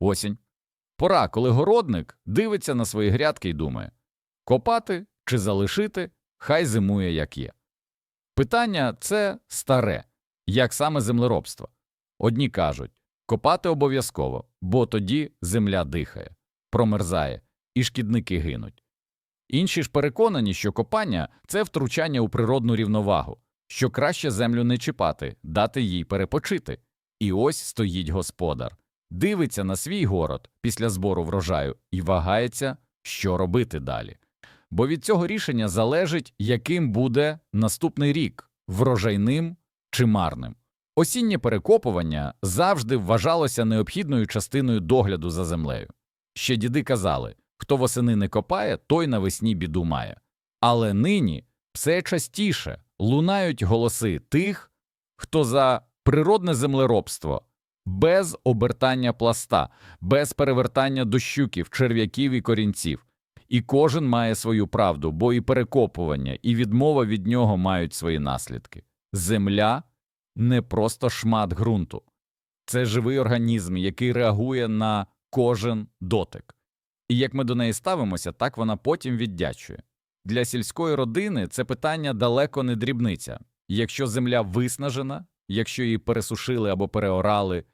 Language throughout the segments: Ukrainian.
Осінь. Пора, коли городник дивиться на свої грядки і думає копати чи залишити, хай зимує як є. Питання це старе, як саме землеробство. Одні кажуть копати обов'язково, бо тоді земля дихає, промерзає і шкідники гинуть. Інші ж переконані, що копання це втручання у природну рівновагу, що краще землю не чіпати, дати їй перепочити. І ось стоїть господар, дивиться на свій город після збору врожаю і вагається, що робити далі. Бо від цього рішення залежить, яким буде наступний рік врожайним чи марним. Осіннє перекопування завжди вважалося необхідною частиною догляду за землею. Ще діди казали хто восени не копає, той навесні біду має. Але нині все частіше лунають голоси тих, хто за природне землеробство, без обертання пласта, без перевертання дощуків, черв'яків і корінців. І кожен має свою правду, бо і перекопування, і відмова від нього мають свої наслідки. Земля не просто шмат ґрунту, це живий організм, який реагує на кожен дотик. І як ми до неї ставимося, так вона потім віддячує. Для сільської родини це питання далеко не дрібниця. Якщо земля виснажена, якщо її пересушили або переорали,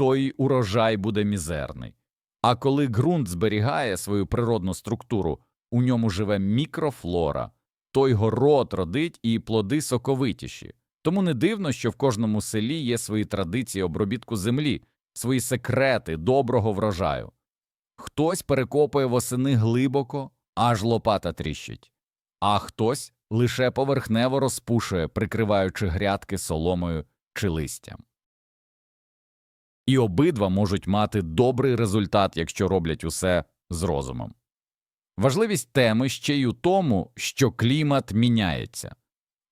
то й урожай буде мізерний. А коли ґрунт зберігає свою природну структуру, у ньому живе мікрофлора, той город родить і плоди соковитіші. Тому не дивно, що в кожному селі є свої традиції обробітку землі, свої секрети доброго врожаю. Хтось перекопує восени глибоко, аж лопата тріщить, а хтось лише поверхнево розпушує, прикриваючи грядки соломою чи листям. І обидва можуть мати добрий результат, якщо роблять усе з розумом. Важливість теми ще й у тому, що клімат міняється.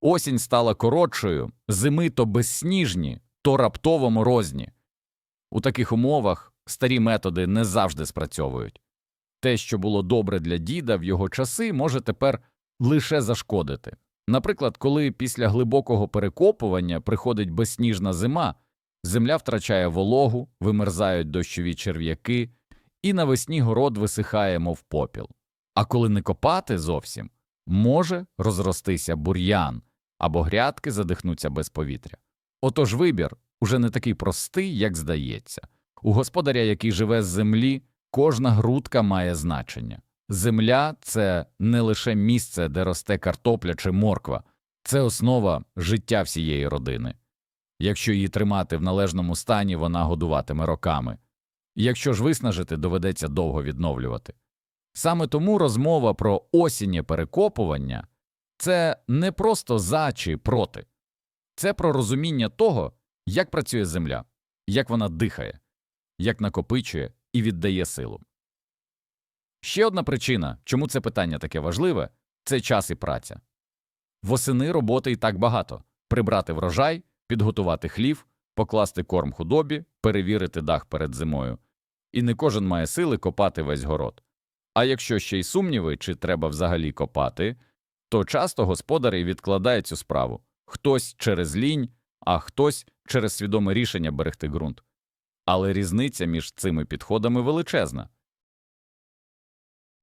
Осінь стала коротшою, зими то безсніжні, то раптово морозні. У таких умовах старі методи не завжди спрацьовують. Те, що було добре для діда в його часи, може тепер лише зашкодити. Наприклад, коли після глибокого перекопування приходить безсніжна зима, земля втрачає вологу, вимерзають дощові черв'яки, і навесні город висихає, мов попіл. А коли не копати зовсім, може розростися бур'ян або грядки задихнуться без повітря. Отож вибір уже не такий простий, як здається. У господаря, який живе з землі, кожна грудка має значення. Земля це не лише місце, де росте картопля чи морква, це основа життя всієї родини. Якщо її тримати в належному стані, вона годуватиме роками. Якщо ж виснажити, доведеться довго відновлювати. Саме тому розмова про осіннє перекопування це не просто за чи проти, це про розуміння того, як працює земля, як вона дихає, як накопичує і віддає силу. Ще одна причина, чому це питання таке важливе, це час і праця. Восени роботи і так багато прибрати врожай, підготувати хлів, покласти корм худобі, перевірити дах перед зимою. І не кожен має сили копати весь город. А якщо ще й сумніви, чи треба взагалі копати, то часто господарі відкладають цю справу хтось через лінь, а хтось через свідоме рішення берегти ґрунт. Але різниця між цими підходами величезна.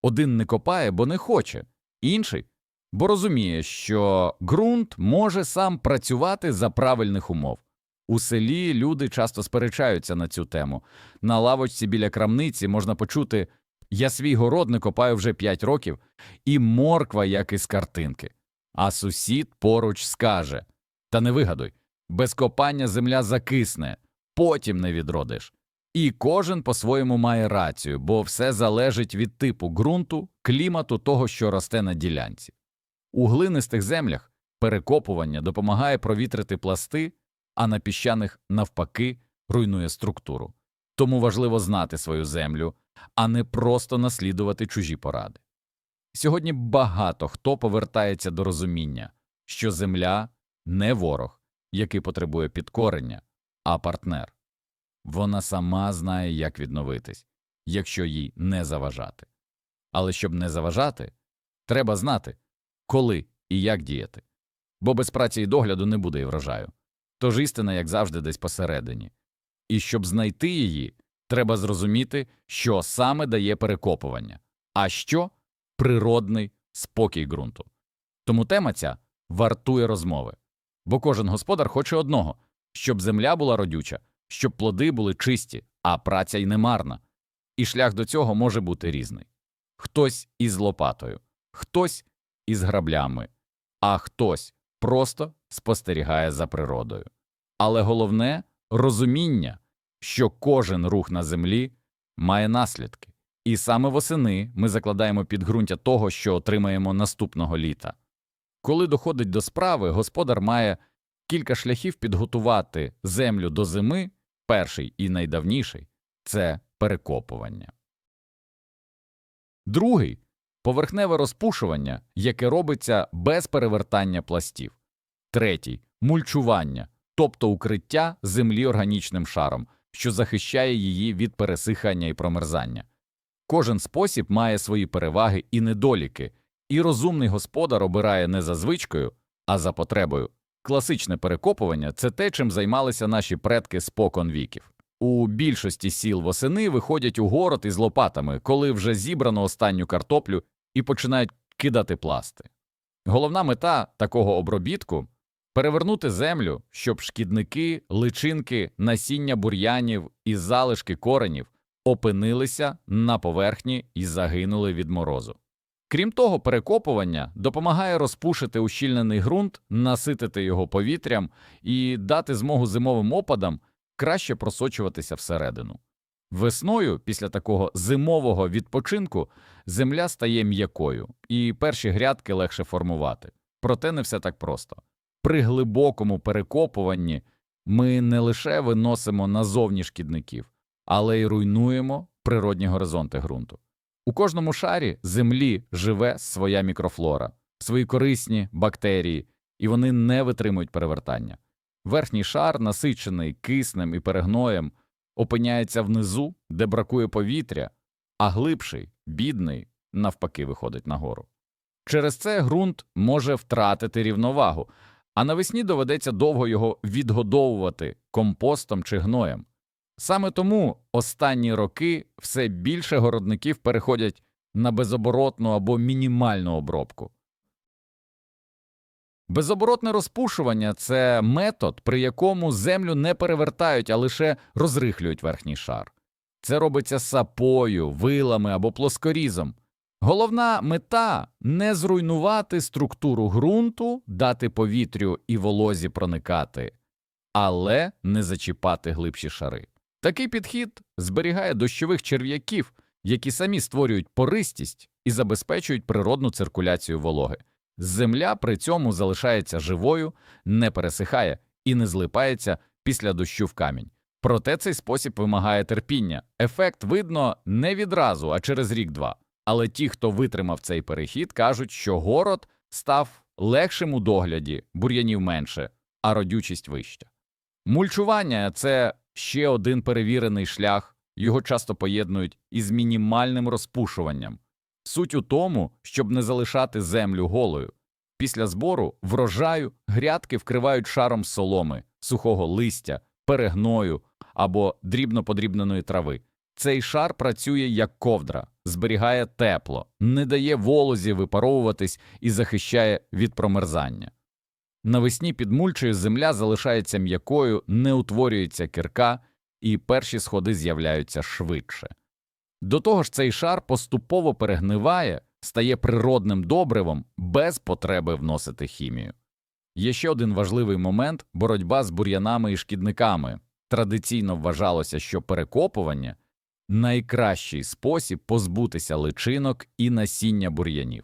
Один не копає, бо не хоче, інший бо розуміє, що ґрунт може сам працювати за правильних умов. У селі люди часто сперечаються на цю тему. На лавочці біля крамниці можна почути я свій город не копаю вже п'ять років, і морква, як із картинки. А сусід поруч скаже Та не вигадуй, без копання земля закисне, потім не відродиш. І кожен по-своєму має рацію, бо все залежить від типу ґрунту, клімату того, що росте на ділянці. У глинистих землях перекопування допомагає провітрити пласти, а на піщаних, навпаки, руйнує структуру. Тому важливо знати свою землю, а не просто наслідувати чужі поради. Сьогодні багато хто повертається до розуміння, що земля не ворог, який потребує підкорення, а партнер. Вона сама знає, як відновитись, якщо їй не заважати. Але щоб не заважати, треба знати, коли і як діяти. Бо без праці і догляду не буде і врожаю. Тож істина, як завжди, десь посередині. І щоб знайти її, треба зрозуміти, що саме дає перекопування, а що природний спокій ґрунту. Тому тема ця вартує розмови. Бо кожен господар хоче одного щоб земля була родюча, щоб плоди були чисті, а праця й немарна. І шлях до цього може бути різний хтось із лопатою, хтось із граблями, а хтось просто спостерігає за природою. Але головне розуміння, що кожен рух на землі має наслідки, і саме восени ми закладаємо підґрунтя того, що отримаємо наступного літа. Коли доходить до справи, господар має кілька шляхів підготувати землю до зими. Перший і найдавніший це перекопування. Другий поверхневе розпушування, яке робиться без перевертання пластів. Третій мульчування, тобто укриття землі органічним шаром, що захищає її від пересихання і промерзання. Кожен спосіб має свої переваги і недоліки, і розумний господар обирає не за звичкою, а за потребою. Класичне перекопування це те, чим займалися наші предки спокон віків. У більшості сіл восени виходять у город із лопатами, коли вже зібрано останню картоплю і починають кидати пласти. Головна мета такого обробітку перевернути землю, щоб шкідники, личинки, насіння бур'янів і залишки коренів опинилися на поверхні і загинули від морозу. Крім того, перекопування допомагає розпушити ущільнений ґрунт, наситити його повітрям і дати змогу зимовим опадам краще просочуватися всередину. Весною, після такого зимового відпочинку, земля стає м'якою, і перші грядки легше формувати. Проте не все так просто. При глибокому перекопуванні ми не лише виносимо назовні шкідників, але й руйнуємо природні горизонти ґрунту. У кожному шарі землі живе своя мікрофлора, свої корисні бактерії, і вони не витримують перевертання. Верхній шар, насичений киснем і перегноєм, опиняється внизу, де бракує повітря, а глибший, бідний, навпаки, виходить нагору. Через це ґрунт може втратити рівновагу, а навесні доведеться довго його відгодовувати компостом чи гноєм. Саме тому останні роки все більше городників переходять на безоборотну або мінімальну обробку. Безоборотне розпушування це метод, при якому землю не перевертають, а лише розрихлюють верхній шар. Це робиться сапою, вилами або плоскорізом. Головна мета не зруйнувати структуру ґрунту, дати повітрю і волозі проникати, але не зачіпати глибші шари. Такий підхід зберігає дощових черв'яків, які самі створюють пористість і забезпечують природну циркуляцію вологи. Земля при цьому залишається живою, не пересихає і не злипається після дощу в камінь. Проте цей спосіб вимагає терпіння. Ефект видно не відразу, а через рік-два. Але ті, хто витримав цей перехід, кажуть, що город став легшим у догляді, бур'янів менше, а родючість вища. Мульчування це ще один перевірений шлях, його часто поєднують із мінімальним розпушуванням. Суть у тому, щоб не залишати землю голою. Після збору врожаю грядки вкривають шаром соломи, сухого листя, перегною або дрібно подрібненої трави. Цей шар працює як ковдра, зберігає тепло, не дає волозі випаровуватись і захищає від промерзання. Навесні під мульчею земля залишається м'якою, не утворюється кірка, і перші сходи з'являються швидше. До того ж, цей шар поступово перегниває, стає природним добривом без потреби вносити хімію. Є ще один важливий момент боротьба з бур'янами і шкідниками. Традиційно вважалося, що перекопування найкращий спосіб позбутися личинок і насіння бур'янів.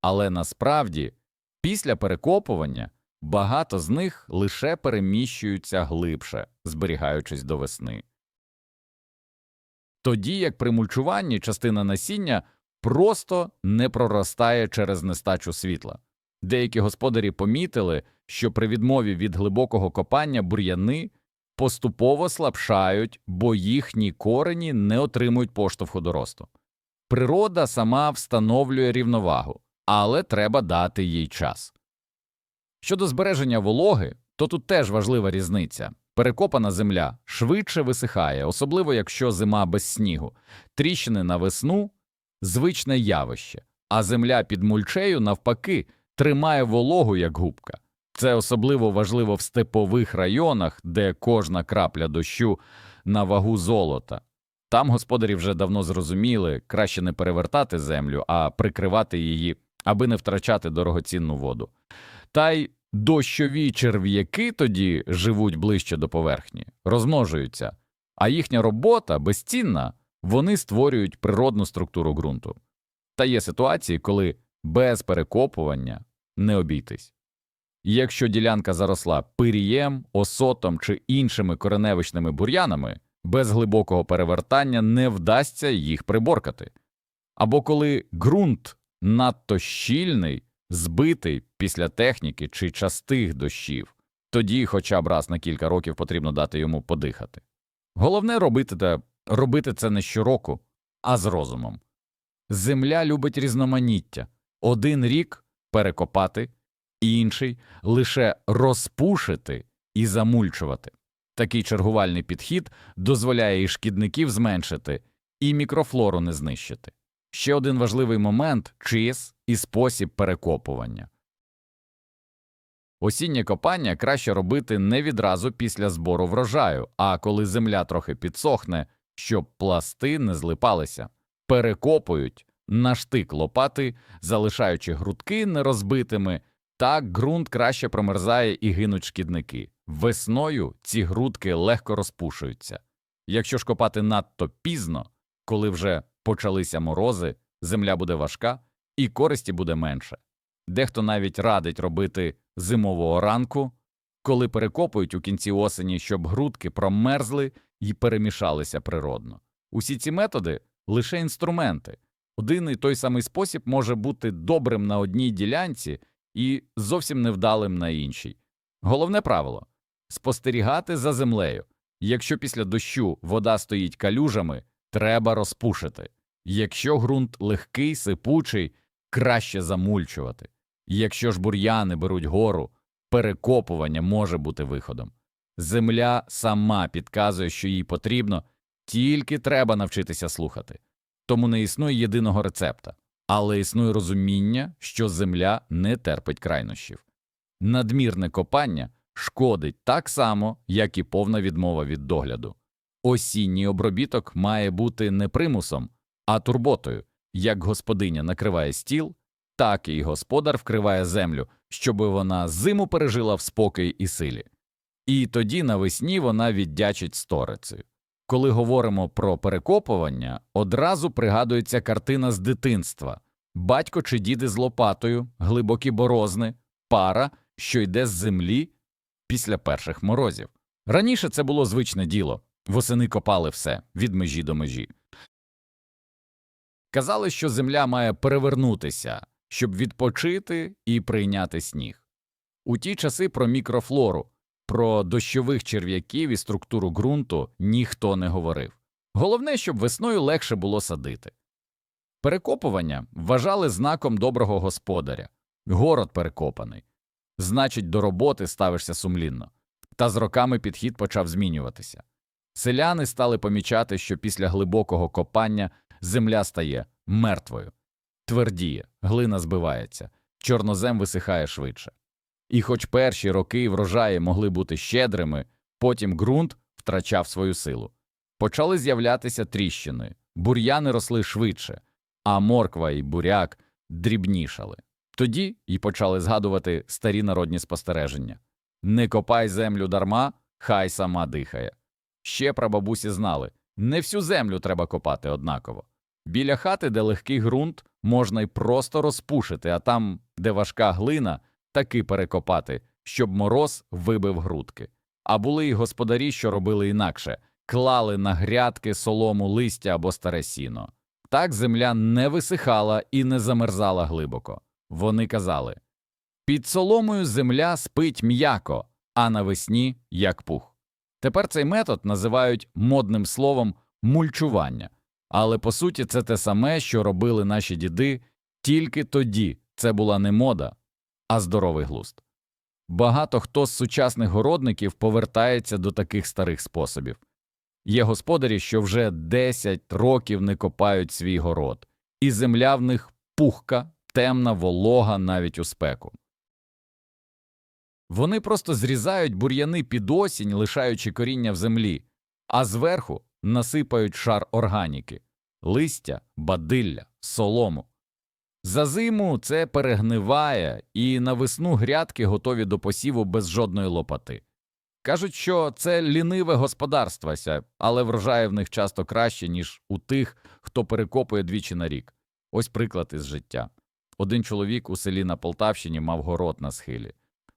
Але насправді, після перекопування багато з них лише переміщуються глибше, зберігаючись до весни. Тоді як при мульчуванні частина насіння просто не проростає через нестачу світла. Деякі господарі помітили, що при відмові від глибокого копання бур'яни поступово слабшають, бо їхні корені не отримують поштовху до росту. Природа сама встановлює рівновагу, але треба дати їй час. Щодо збереження вологи, то тут теж важлива різниця. Перекопана земля швидше висихає, особливо якщо зима без снігу. Тріщини на весну звичне явище, а земля під мульчею, навпаки, тримає вологу як губка. Це особливо важливо в степових районах, де кожна крапля дощу на вагу золота. Там господарі вже давно зрозуміли, краще не перевертати землю, а прикривати її, аби не втрачати дорогоцінну воду. Та й дощові черв'яки тоді живуть ближче до поверхні, розмножуються, а їхня робота безцінна, вони створюють природну структуру ґрунту. Та є ситуації, коли без перекопування не обійтись. Якщо ділянка заросла пирієм, осотом чи іншими кореневичними бур'янами, без глибокого перевертання не вдасться їх приборкати. Або коли ґрунт надто щільний, збитий після техніки чи частих дощів, тоді хоча б раз на кілька років потрібно дати йому подихати. Головне робити, те, робити це не щороку, а з розумом. Земля любить різноманіття один рік перекопати, інший лише розпушити і замульчувати. Такий чергувальний підхід дозволяє і шкідників зменшити, і мікрофлору не знищити. Ще один важливий момент час і спосіб перекопування. Осіннє копання краще робити не відразу після збору врожаю, а коли земля трохи підсохне, щоб пласти не злипалися. Перекопують на штик лопати, залишаючи грудки нерозбитими, так ґрунт краще промерзає і гинуть шкідники. Весною ці грудки легко розпушуються. Якщо ж копати надто пізно, коли вже почалися морози, земля буде важка і користі буде менше. Дехто навіть радить робити зимового ранку, коли перекопують у кінці осені, щоб грудки промерзли і перемішалися природно. Усі ці методи лише інструменти. Один і той самий спосіб може бути добрим на одній ділянці і зовсім невдалим на іншій. Головне правило спостерігати за землею. Якщо після дощу вода стоїть калюжами, треба розпушити. Якщо ґрунт легкий, сипучий, краще замульчувати. Якщо ж бур'яни беруть гору, перекопування може бути виходом. Земля сама підказує, що їй потрібно, тільки треба навчитися слухати. Тому не існує єдиного рецепта, але існує розуміння, що земля не терпить крайнощів. Надмірне копання шкодить так само, як і повна відмова від догляду. Осінній обробіток має бути не примусом, а турботою. Як господиня накриває стіл, так і господар вкриває землю, щоб вона зиму пережила в спокій і силі. І тоді навесні вона віддячить сторицею. Коли говоримо про перекопування, одразу пригадується картина з дитинства батько чи діди з лопатою, глибокі борозни, пара, що йде з землі після перших морозів. Раніше це було звичне діло восени копали все від межі до межі. Казали, що земля має перевернутися, щоб відпочити і прийняти сніг. У ті часи про мікрофлору, про дощових черв'яків і структуру ґрунту ніхто не говорив. Головне, щоб весною легше було садити. Перекопування вважали знаком доброго господаря. Город перекопаний. Значить, до роботи ставишся сумлінно. Та з роками підхід почав змінюватися. Селяни стали помічати, що після глибокого копання земля стає мертвою, твердіє, глина збивається, чорнозем висихає швидше. І хоч перші роки врожаї могли бути щедрими, потім ґрунт втрачав свою силу. Почали з'являтися тріщини, бур'яни росли швидше, а морква і буряк дрібнішали. Тоді й почали згадувати старі народні спостереження не копай землю дарма, хай сама дихає. Ще прабабусі знали не всю землю треба копати однаково. Біля хати, де легкий ґрунт, можна й просто розпушити, а там, де важка глина, таки перекопати, щоб мороз вибив грудки. А були й господарі, що робили інакше клали на грядки солому листя або старе сіно. Так земля не висихала і не замерзала глибоко. Вони казали під соломою земля спить м'яко, а навесні як пух. Тепер цей метод називають модним словом мульчування, але по суті це те саме, що робили наші діди, тільки тоді це була не мода, а здоровий глузд. Багато хто з сучасних городників повертається до таких старих способів. Є господарі, що вже 10 років не копають свій город, і земля в них пухка, темна, волога навіть у спеку. Вони просто зрізають бур'яни під осінь, лишаючи коріння в землі, а зверху насипають шар органіки – листя, бадилля, солому. За зиму це перегниває, і на весну грядки готові до посіву без жодної лопати. Кажуть, що це ліниве господарство, але врожає в них часто краще, ніж у тих, хто перекопує двічі на рік. Ось приклад із життя. Один чоловік у селі на Полтавщині мав город на схилі,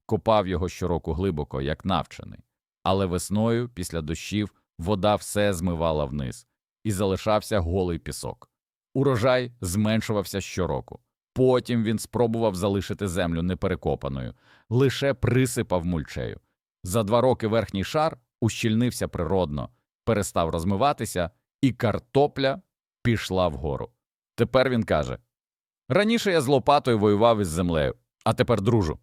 копав його щороку глибоко, як навчений. Але весною, після дощів, вода все змивала вниз, і залишався голий пісок. Урожай зменшувався щороку. Потім він спробував залишити землю неперекопаною, лише присипав мульчею. За два роки верхній шар ущільнився природно, перестав розмиватися, і картопля пішла вгору. Тепер він каже раніше я з лопатою воював із землею, а тепер дружу.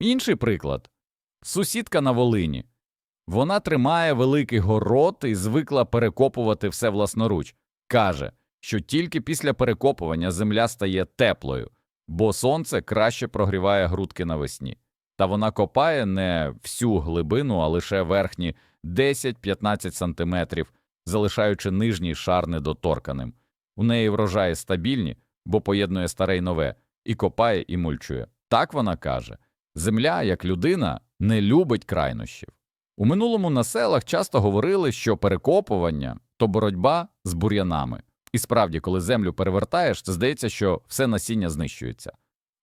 Інший приклад сусідка на Волині. Вона тримає великий город і звикла перекопувати все власноруч. Каже, що тільки після перекопування земля стає теплою, бо сонце краще прогріває грудки навесні. Та вона копає не всю глибину, а лише верхні 10-15 сантиметрів, залишаючи нижній шар недоторканим. У неї врожаї стабільні, бо поєднує старе й нове, і копає, і мульчує. Так вона каже. Земля, як людина, не любить крайнощів. У минулому на селах часто говорили, що перекопування то боротьба з бур'янами. І справді, коли землю перевертаєш, то здається, що все насіння знищується.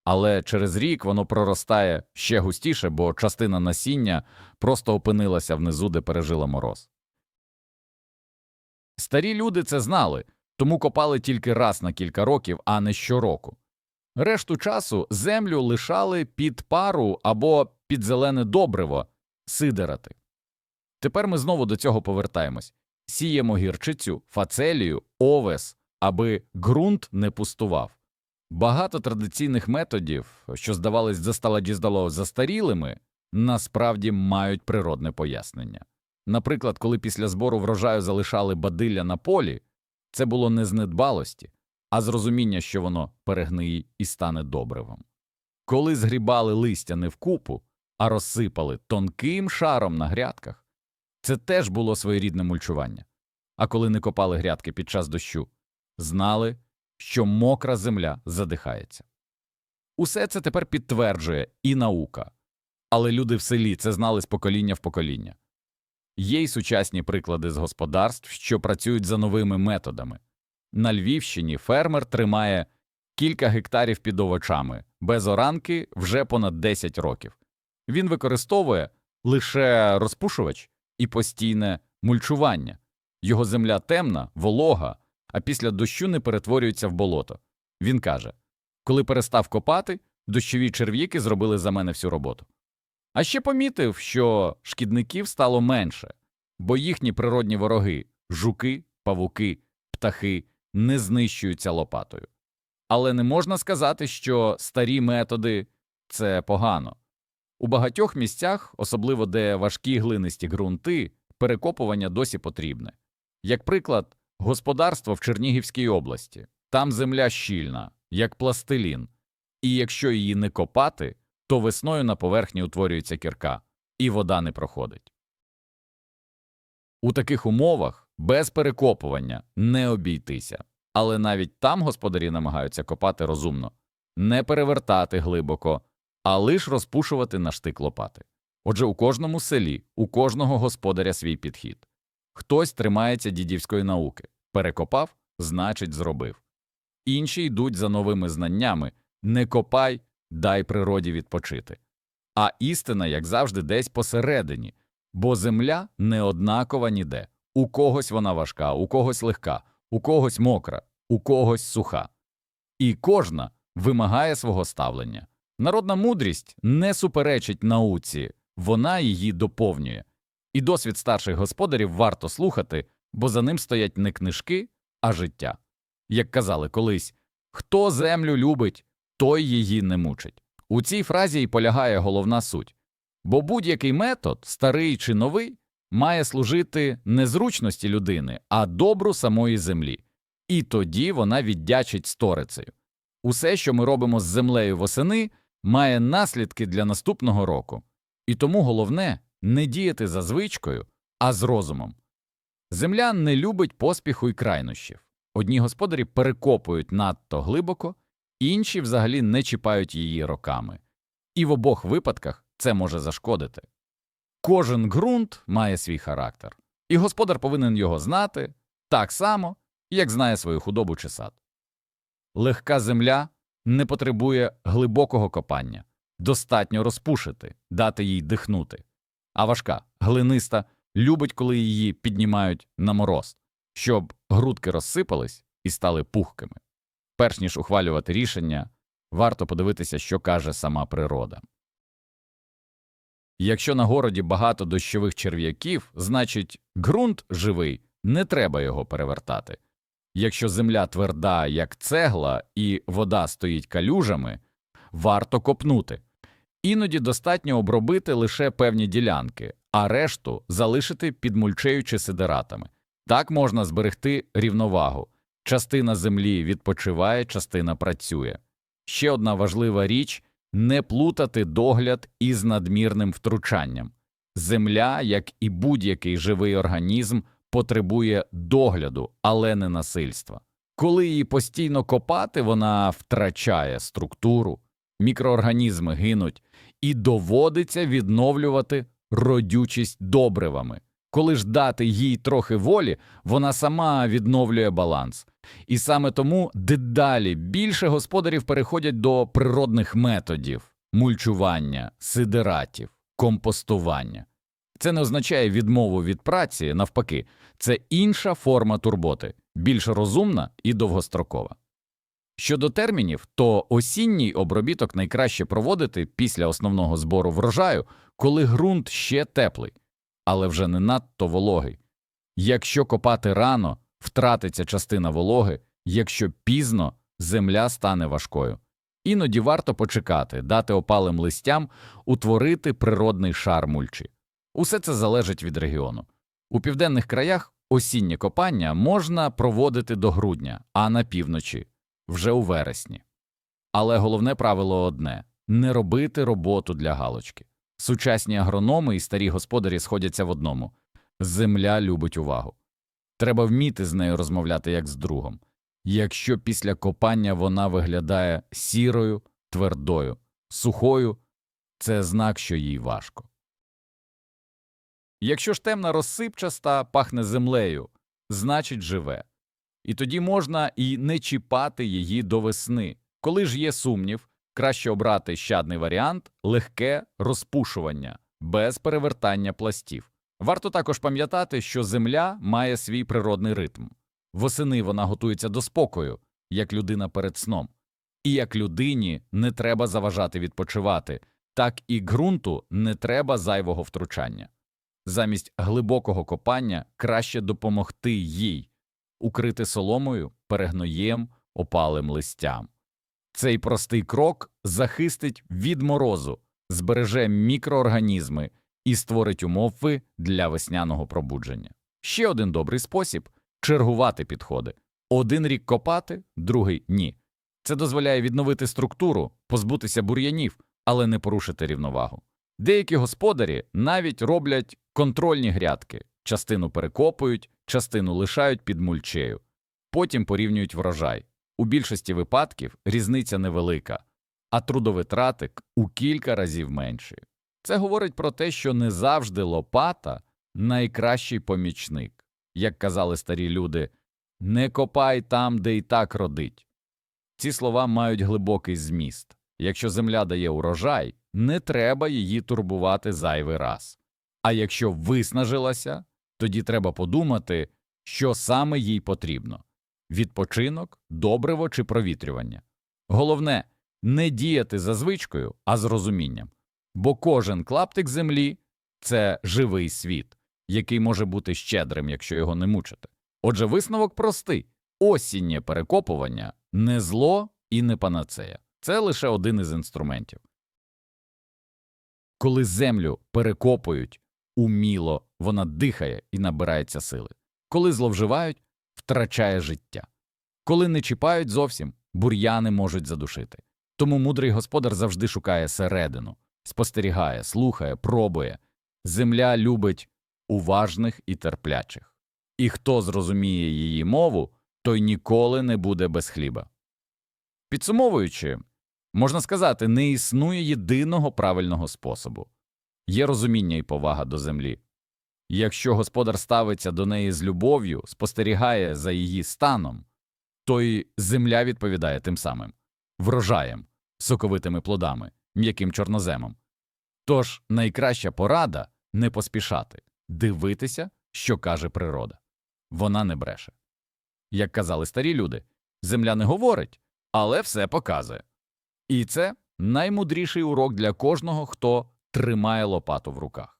Але через рік воно проростає ще густіше, бо частина насіння просто опинилася внизу, де пережила мороз. Старі люди це знали, тому копали тільки раз на кілька років, а не щороку. Решту часу землю лишали під пару або під зелене добриво сидерати. Тепер ми знову до цього повертаємось сіємо гірчицю, фацелію, овес, аби ґрунт не пустував. Багато традиційних методів, що здавались засталадіздало застарілими, насправді мають природне пояснення. Наприклад, коли після збору врожаю залишали бадилля на полі, це було не з недбалості, а з розуміння, що воно перегниє і стане добривом. Коли згрібали листя не вкупу, а розсипали тонким шаром на грядках, це теж було своєрідне мульчування. А коли не копали грядки під час дощу, знали, що мокра земля задихається. Усе це тепер підтверджує і наука, але люди в селі це знали з покоління в покоління. Є й сучасні приклади з господарств, що працюють за новими методами. На Львівщині фермер тримає кілька гектарів під овочами, без оранки вже понад 10 років. Він використовує лише розпушувач і постійне мульчування. Його земля темна, волога, а після дощу не перетворюється в болото. Він каже коли перестав копати, дощові черв'яки зробили за мене всю роботу. А ще помітив, що шкідників стало менше, бо їхні природні вороги жуки, павуки, птахи не знищуються лопатою. Але не можна сказати, що старі методи це погано. У багатьох місцях, особливо де важкі глинисті ґрунти, перекопування досі потрібне. Як приклад, господарство в Чернігівській області там земля щільна, як пластилін, і якщо її не копати, то весною на поверхні утворюється кірка, і вода не проходить. У таких умовах без перекопування не обійтися, але навіть там господарі намагаються копати розумно, не перевертати глибоко, а лиш розпушувати на штик лопати. Отже, у кожному селі, у кожного господаря свій підхід. Хтось тримається дідівської науки, перекопав, значить, зробив. Інші йдуть за новими знаннями не копай, дай природі відпочити. А істина, як завжди, десь посередині, бо земля не однакова ніде. У когось вона важка, у когось легка, у когось мокра, у когось суха. І кожна вимагає свого ставлення. Народна мудрість не суперечить науці, вона її доповнює. І досвід старших господарів варто слухати, бо за ним стоять не книжки, а життя. Як казали колись, хто землю любить, той її не мучить. У цій фразі й полягає головна суть. Бо будь-який метод, старий чи новий, має служити не зручності людини, а добру самої землі. І тоді вона віддячить сторицею. Усе, що ми робимо з землею восени, має наслідки для наступного року. І тому головне не діяти за звичкою, а з розумом. Земля не любить поспіху і крайнощів. Одні господарі перекопують надто глибоко, інші взагалі не чіпають її роками. І в обох випадках це може зашкодити. Кожен ґрунт має свій характер, і господар повинен його знати так само, як знає свою худобу чи сад. Легка земля не потребує глибокого копання, достатньо розпушити, дати їй дихнути. А важка, глиниста, любить, коли її піднімають на мороз, щоб грудки розсипались і стали пухкими. Перш ніж ухвалювати рішення, варто подивитися, що каже сама природа. Якщо на городі багато дощових черв'яків, значить ґрунт живий, не треба його перевертати. Якщо земля тверда, як цегла, і вода стоїть калюжами, варто копнути. Іноді достатньо обробити лише певні ділянки, а решту залишити під мульчею сидератами. Так можна зберегти рівновагу. Частина землі відпочиває, частина працює. Ще одна важлива річ не плутати догляд із надмірним втручанням. Земля, як і будь-який живий організм, потребує догляду, але не насильства. Коли її постійно копати, вона втрачає структуру, мікроорганізми гинуть, і доводиться відновлювати родючість добривами. Коли ж дати їй трохи волі, вона сама відновлює баланс. І саме тому дедалі більше господарів переходять до природних методів мульчування, сидератів, компостування. Це не означає відмову від праці, навпаки, це інша форма турботи, більш розумна і довгострокова. Щодо термінів, то осінній обробіток найкраще проводити після основного збору врожаю, коли ґрунт ще теплий, але вже не надто вологий. Якщо копати рано, втратиться частина вологи, якщо пізно земля стане важкою. Іноді варто почекати, дати опалим листям утворити природний шар мульчі. Усе це залежить від регіону. У південних краях осіннє копання можна проводити до грудня, а на півночі вже у вересні. Але головне правило одне не робити роботу для галочки. Сучасні агрономи і старі господарі сходяться в одному земля любить увагу. Треба вміти з нею розмовляти як з другом. Якщо після копання вона виглядає сірою, твердою, сухою, це знак, що їй важко. Якщо ж темна розсипчаста пахне землею, значить живе. І тоді можна і не чіпати її до весни. Коли ж є сумнів, краще обрати щадний варіант легке розпушування без перевертання пластів. Варто також пам'ятати, що земля має свій природний ритм. Восени вона готується до спокою, як людина перед сном. І як людині не треба заважати відпочивати, так і ґрунту не треба зайвого втручання. Замість глибокого копання краще допомогти їй, укрити соломою, перегноєм, опалим листям. Цей простий крок захистить від морозу, збереже мікроорганізми і створить умови для весняного пробудження. Ще один добрий спосіб чергувати підходи. Один рік копати, другий ні. Це дозволяє відновити структуру, позбутися бур'янів, але не порушити рівновагу. Деякі господарі навіть роблять контрольні грядки, частину перекопують, частину лишають під мульчею, потім порівнюють врожай. У більшості випадків різниця невелика, а трудовитрати у кілька разів менші. Це говорить про те, що не завжди лопата найкращий помічник. Як казали старі люди, не копай там, де і так родить. Ці слова мають глибокий зміст. Якщо земля дає урожай, не треба її турбувати зайвий раз. А якщо виснажилася, тоді треба подумати, що саме їй потрібно відпочинок, добриво чи провітрювання. Головне не діяти за звичкою, а з розумінням. Бо кожен клаптик землі це живий світ, який може бути щедрим, якщо його не мучити. Отже, висновок простий осіннє перекопування не зло і не панацея. Це лише один із інструментів. Коли землю перекопують уміло, вона дихає і набирається сили. Коли зловживають, втрачає життя. Коли не чіпають зовсім, бур'яни можуть задушити. Тому мудрий господар завжди шукає середину, спостерігає, слухає, пробує. Земля любить уважних і терплячих. І хто зрозуміє її мову, той ніколи не буде без хліба. Підсумовуючи, можна сказати, не існує єдиного правильного способу. Є розуміння і повага до землі. Якщо господар ставиться до неї з любов'ю, спостерігає за її станом, то й земля відповідає тим самим врожаєм, соковитими плодами, м'яким чорноземом. Тож найкраща порада не поспішати, дивитися, що каже природа. Вона не бреше. Як казали старі люди, земля не говорить, але все показує. І це наймудріший урок для кожного, хто тримає лопату в руках.